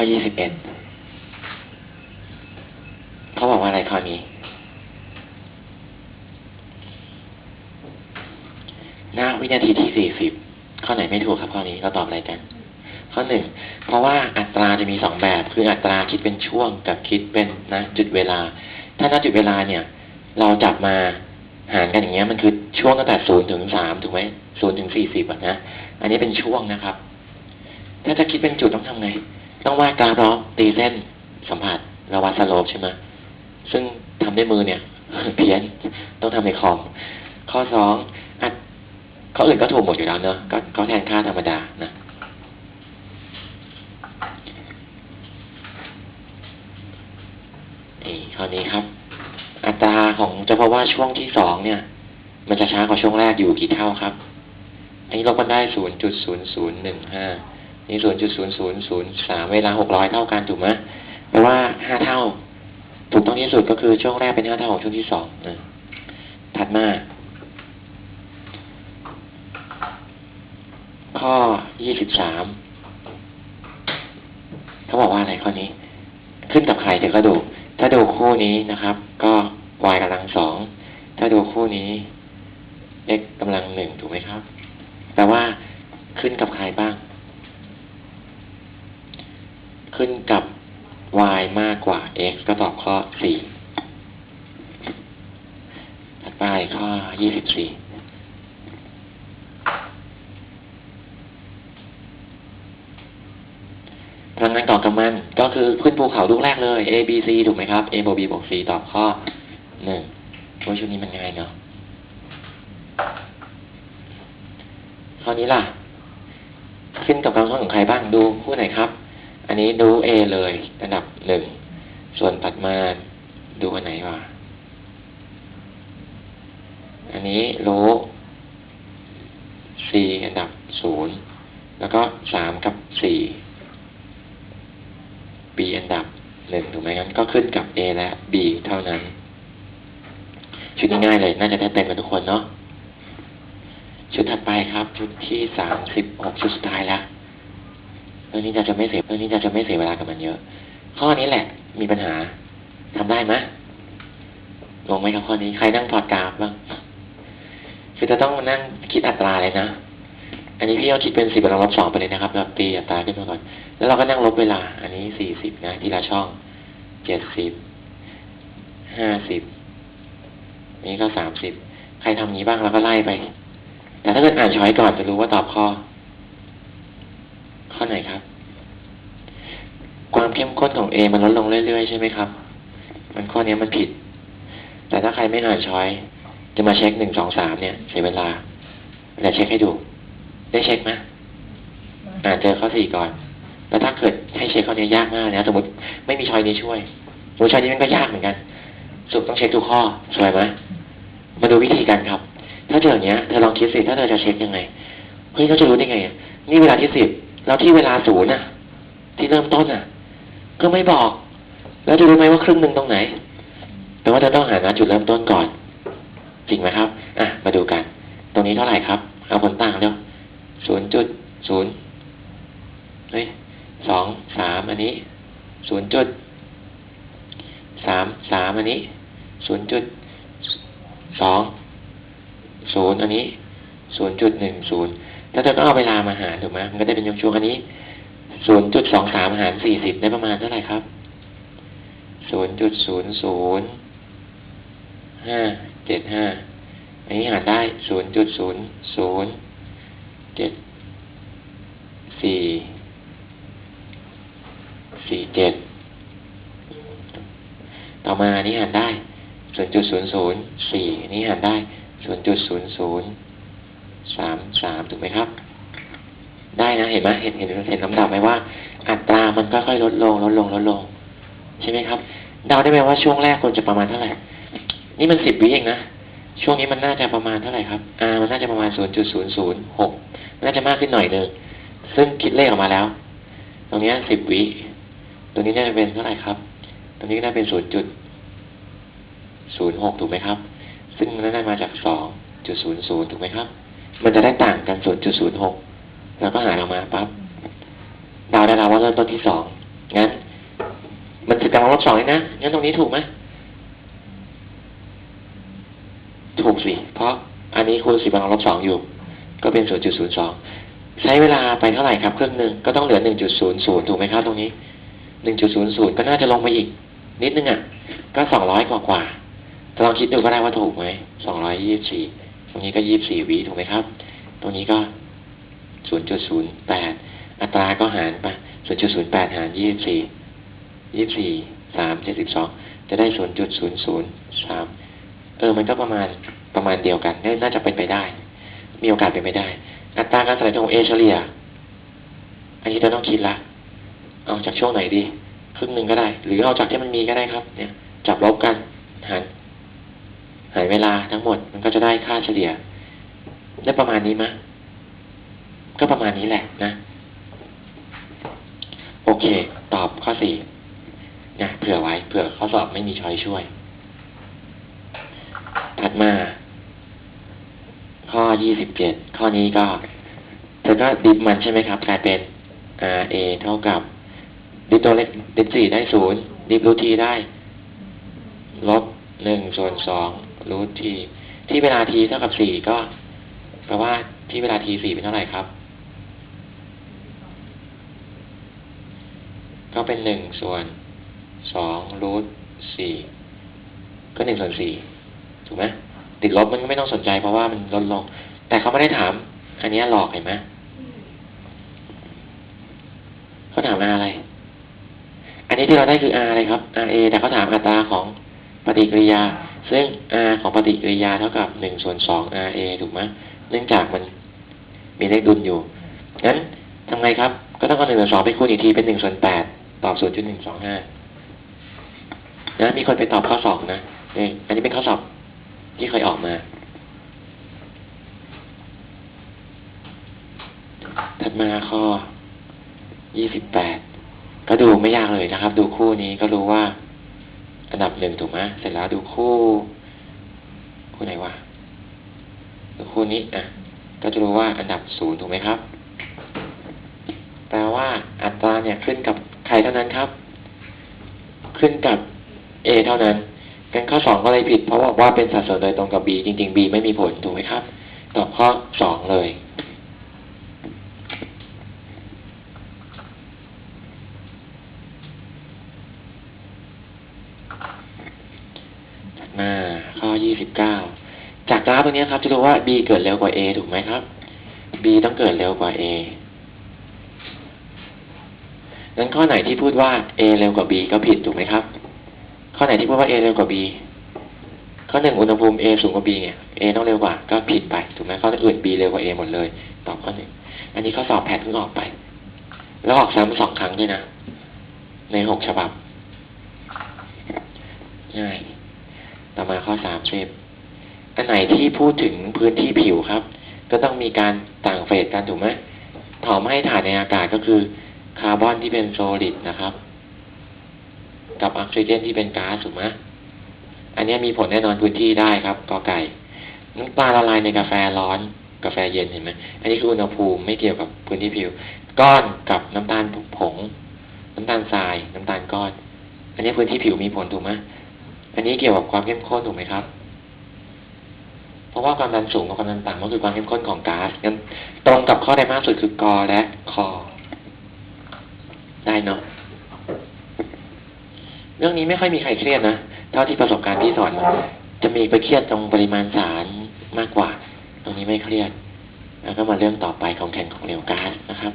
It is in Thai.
ข้อยี่สิบเอ็ดเขาบอกว่าอะไรข้อนี้ หน้าวินาทีที่สี่สิบข้อไหนไม่ถูกครับข้อนี้เราตอบอะไรกัน ข้อหนึ่งเพราะว่าอัตราจะมีสองแบบ คืออัตราคิดเป็นช่วงกับคิดเป็นนะจุดเวลา ถ้าณจุดเวลาเนี่ย เราจับมาหารกันอย่างเงี้ยมันคือช่วงตั้งแต่ศูนย์ถึงสามถูกไหมศูนย์ถึงสี่สิบอะนะอันนี้เป็นช่วงนะครับ ถ้าจะคิดเป็นจุดต้องทำไง ต้องวาดกราฟแล้วตีเส้นสัมผัสราวัดสโลปใช่ไหมซึ่งทำด้วยมือเนี่ย เพี้ยนต้องทำในคอม ข้อสองอัดข้ออื่นก็ถูกหมดอยู่แล้วเนอะก็ก็แทนค่าธรรมดานะนี่ข้อนี้ครับ อัตราของจะพราะว่าช่วงที่สองเนี่ย มันจะช้ากว่าช่วงแรกอยู่กี่เท่าครับอันนี้ลบกันได้ศูนย์จุดศูนย์ศูนย์หนึ่งห้า นี่ศูนจุดศูนย์ศูนย์ศูนย์สามเวลาหกร้อยเท่ากันถูกไหมแปลว่าห้าเท่า ถูกต้องที่สุดก็คือช่วงแรกเป็นห้าเท่าของช่วงที่สองนะถัดมา ข้อยี่สิบสามเขาบอกว่าอะไรข้อนี้ ขึ้นกับใครเดี๋ยวก็ดูถ้าดูคู่นี้นะครับ ก็ y กำลังสองถ้าดูคู่นี้ x กำลังหนึ่งถูกไหมครับ แต่ว่าขึ้นกับใครบ้าง ขึ้นกับ y มากกว่า x ก็ตอบข้อสี่ถัดไปข้อยี่สิบสี่พลังงานก่อกำมันก็คือขึ้นภูเขาลูกแรกเลย A B C ถูกไหมครับ A บวก B บวก C ตอบข้อหนึ่งโอ้ยชุดนี้มันง่ายเนาะข้อนี้ล่ะ ขึ้นกับกำลังของใครบ้างดูคู่ไหนครับ อันนี้ดู A เลยอันดับหนึ่ง ส่วนตัดมาดูอันไหนวะอันนี้รู้ C อันดับศูนย์แล้วก็สามกับสี่ B อันดับหนึ่งถูกไหมงั้นก็ขึ้นกับ A และ B เท่านั้น ชุดนี้ง่ายเลย น่าจะได้เต็มกันทุกคนเนาะชุดถัดไปครับ ชุดที่สามสิบหกชุดสุดท้ายแล้ว เรื่องนี้จะจะไม่เสียเรื่องนี้จะจะไม่เสียเวลากับมันเยอะ ข้อนี้แหละ มีปัญหาทำได้ไหมงงไหมครับข้อนี้ใครนั่งพอร์ตกราฟบ้างคือจะต้องมานั่งคิดอัตราเลยนะ อันนี้พี่เอาคิดเป็นสิบลังลบสองไปเลยนะครับเราตีอัตราขึ้นมาก่อน แล้วเราก็นั่งลบเวลา อันนี้สี่สิบนะทีละช่องเจ็ดสิบห้าสิบนี้ก็สามสิบใครทำนี้บ้างเราก็ไล่ไป แต่ถ้าเกิดอ่านช้อยก่อนจะรู้ว่าตอบข้อ ข้อไหนครับ ความเข้มข้นของ A มันลดลงเรื่อยๆใช่ไหมครับ มันข้อนี้มันผิด แต่ถ้าใครไม่อ่านช้อย จะมาเช็คหนึ่งสองสามเนี่ยเสียเวลาเดี๋ยวเช็คให้ดู ได้เช็คไหมอ่านเจอข้อสี่ก่อน แล้วถ้าเกิดให้เช็คข้อนี้ยากมากนะสมมติไม่มีช้อยนี้ช่วยสมมติช้อยนี้มันก็ยากเหมือนกันสุดต้องเช็คทุกข้อสวยไหมมาดูวิธีกันครับ ถ้าเจออย่างเงี้ยเธอลองคิดสิถ้าเธอจะเช็คยังไงเฮ้ยเขาจะรู้ได้ไง นี่เวลาที่สิบ แล้วที่เวลาศูนย์น่ะ ที่เริ่มต้นน่ะ ก็ไม่บอก แล้วจะรู้ไหมว่าครึ่งหนึ่งตรงไหน แต่ว่าเธอต้องหาจุดเริ่มต้นก่อน จริงไหมครับ อะ มาดูกัน ตรงนี้เท่าไหร่ครับ เอาผลต่างเร็วศูนย์จุดศูนย์เฮ้ยสองสามอันนี้ศูนย์จุดสามสามอันนี้ศูนย์จุดสองศูนย์อันนี้ศูนย์จุดหนึ่งศูนย์ ถ้าเธอต้องเอาเวลามาหารถูกไหมมันก็ได้เป็นช่วงๆอันนี้ศูนย์จุดสองสามหารสี่สิบได้ประมาณเท่าไหร่ครับศูนย์จุดศูนย์ศูนย์ห้าเจ็ดห้าอันนี้หารได้ศูนย์จุดศูนย์ศูนย์เจ็ดสี่สี่เจ็ดต่อมาอันนี้หารได้ศูนย์จุดศูนย์ศูนย์สี่นี้หารได้ศูนย์จุดศูนย์ศูนย์ สามสามถูกไหมครับ ได้นะเห็นไหมเห็นเห็นเห็นลำดับไหมว่า อัตรามันค่อยๆลดลงลดลงลดลง ใช่ไหมครับเดาได้ไหมว่าช่วงแรกควรจะประมาณเท่าไหร่ นี่มันสิบวิเองนะช่วงนี้มันน่าจะประมาณเท่าไหร่ครับ R มันน่าจะประมาณศูนย์จุดศูนย์ศูนย์หกน่าจะมากขึ้นหน่อยหนึ่ง ซึ่งคิดเลขออกมาแล้ว ตรงนี้สิบวิ ตรงนี้น่าจะเป็นเท่าไหร่ครับ ตรงนี้ก็น่าเป็นศูนย์จุดศูนย์หกถูกไหมครับ ซึ่งนน่าจะมาจากสองจุดศูนย์ศูนย์ถูกไหมครับ มันจะได้ต่างกันศูนย์จุดศูนย์หกแล้วก็หารออกมาปั๊บเดาได้แล้วว่าเริ่มต้นที่สองงั้น มันสิบกำลังลบสองเลยนะงั้นตรงนี้ถูกไหมถูกสิ เพราะอันนี้คูณสิบกำลังลบสองอยู่ ก็เป็นศูนย์จุดศูนย์สองใช้เวลาไปเท่าไหร่ครับ เครื่องหนึ่งก็ต้องเหลือหนึ่งจุดศูนย์ศูนย์ถูกไหมครับตรงนี้หนึ่งจุดศูนย์ศูนย์ก็น่าจะลงไปอีก นิดนึงอะ ก็สองร้อยกว่ากว่าลองคิดดูก็ได้ว่าถูกไหมสองร้อยยี่สิบสี่ ตรงนี้ก็ยี่สิบสี่วิถูกไหมครับ ตรงนี้ก็ศูนย์จุดศูนย์แปดอัตราก็หารไปศูนย์จุดศูนย์แปดหารยี่สิบสี่ยี่สิบสี่สามเจ็ดสิบสองจะได้ศูนย์จุดศูนย์ศูนย์สามเออ มันก็ประมาณประมาณเดียวกัน น่าจะเป็นไปได้ มีโอกาสเป็นไปได้ อัตราการสลายตัวของเอเฉลี่ย อันนี้เราต้องคิดละ เอาจากช่วงไหนดี ครึ่งหนึ่งก็ได้ หรือเอาจากที่มันมีก็ได้ครับ เนี่ย จับลบกันหาร หารเวลาทั้งหมดมันก็จะได้ค่าเฉลี่ย ได้ประมาณนี้มะ ก็ประมาณนี้แหละนะ โอเค ตอบข้อสี่นะเผื่อไว้เผื่อข้อสอบไม่มีช้อยช่วย ถัดมา ข้อยี่สิบเจ็ดข้อนี้ก็เธอก็ดิฟมันใช่ไหมครับกลายเป็น r a เท่ากับ ดิฟตัวเล็กดิฟสี่ได้ศูนย์ดิฟรูทีได้ลบ หนึ่งส่วนสองรูททีที่เวลาทีเท่ากับสี่ก็แปลว่าที่เวลาทีสี่เป็นเท่าไหร่ครับ ก็เป็นหนึ่งส่วนสองรูทสี่ก็หนึ่งส่วนสี่ถูกไหมติดลบมันก็ไม่ต้องสนใจเพราะว่ามันลดลง แต่เขาไม่ได้ถาม อันนี้หลอกเห็นไหมเขาถาม R อะไร อันนี้ที่เราได้คือ R อะไรครับ RA แต่เขาถามอัตราของ ปฏิกิริยา ซึ่ง R ของปฏิกิริยาเท่ากับหนึ่งส่วนสอง RA ถูกไหมเนื่องจากมันมีเลขดุลอยู่งั้นทำไงครับ ก็ต้องเอาหนึ่งส่วนสองไปคูณอีกทีเป็นหนึ่งส่วนแปดตอบศูนย์จุดหนึ่งสองห้านะ มีคนไปตอบข้อสองนะนี่อันนี้เป็นข้อสอบที่เคยออกมา ถัดมาข้อยี่สิบแปดก็ดูไม่ยากเลยนะครับ ดูคู่นี้ก็รู้ว่า อันดับหนึ่งถูกไหมเสร็จแล้วดูคู่ คู่ไหนวะดูคู่นี้อะ ก็จะรู้ว่าอันดับศูนย์ถูกไหมครับ แปลว่าอัตราเนี่ยขึ้นกับใครเท่านั้นครับ ขึ้นกับ A เท่านั้นกันข้อสองก็เลยผิดเพราะบอกว่าเป็นสัดส่วนโดยตรงกับ B จริง ๆ B ไม่มีผลถูกไหมครับ ตอบข้อสองเลย 129 จากกราฟตรงนี้ครับจะรู้ว่า b เกิดเร็วกว่า a ถูกไหมครับ b ต้องเกิดเร็วกว่า a งั้นข้อไหนที่พูดว่า a เร็วกว่า b ก็ผิดถูกไหมครับ ข้อไหนที่พูดว่า a เร็วกว่า b ข้อหนึ่งอุณหภูมิ a สูงกว่า b เนี่ย a ต้องเร็วกว่าก็ผิดไปถูกไหมข้ออื่น b เร็วกว่า a หมดเลย ตอบข้อหนึ่งอันนี้ข้อสอบแผนเพิ่งออกไป แล้วออกซ้ำสองครั้งด้วยนะ ในหกฉบับง่าย ต่อมาข้อสามสิบอันไหนที่พูดถึงพื้นที่ผิวครับ ก็ต้องมีการต่างเฟสกันถูกไหมถอมให้ถ่านในอากาศก็คือคาร์บอนที่เป็นโซลิดนะครับ กับออกซิเจนที่เป็นก๊าซถูกไหมอันนี้มีผลแน่นอนพื้นที่ได้ครับกอไก่น้ำตาลละลายในกาแฟร้อนกาแฟเย็นเห็นไหมอันนี้คืออุณหภูมิไม่เกี่ยวกับพื้นที่ผิว ก้อนกับน้ำตาลผง น้ำตาลทราย น้ำตาลก้อน อันนี้พื้นที่ผิวมีผลถูกไหม อันนี้เกี่ยวกับความเข้มข้นถูกไหมครับ เพราะว่าความดันสูงกับความดันต่ำก็คือความเข้มข้นของก๊าซงั้นตรงกับข้อใดมากสุดคือกอและคอ ได้เนาะเรื่องนี้ไม่ค่อยมีใครเครียดนะ เท่าที่ประสบการณ์ที่สอนมาจะมีไปเครียดตรงปริมาณสารมากกว่า ตรงนี้ไม่เครียด แล้วก็มาเรื่องต่อไปของแข่งของเหลวก๊าซนะครับ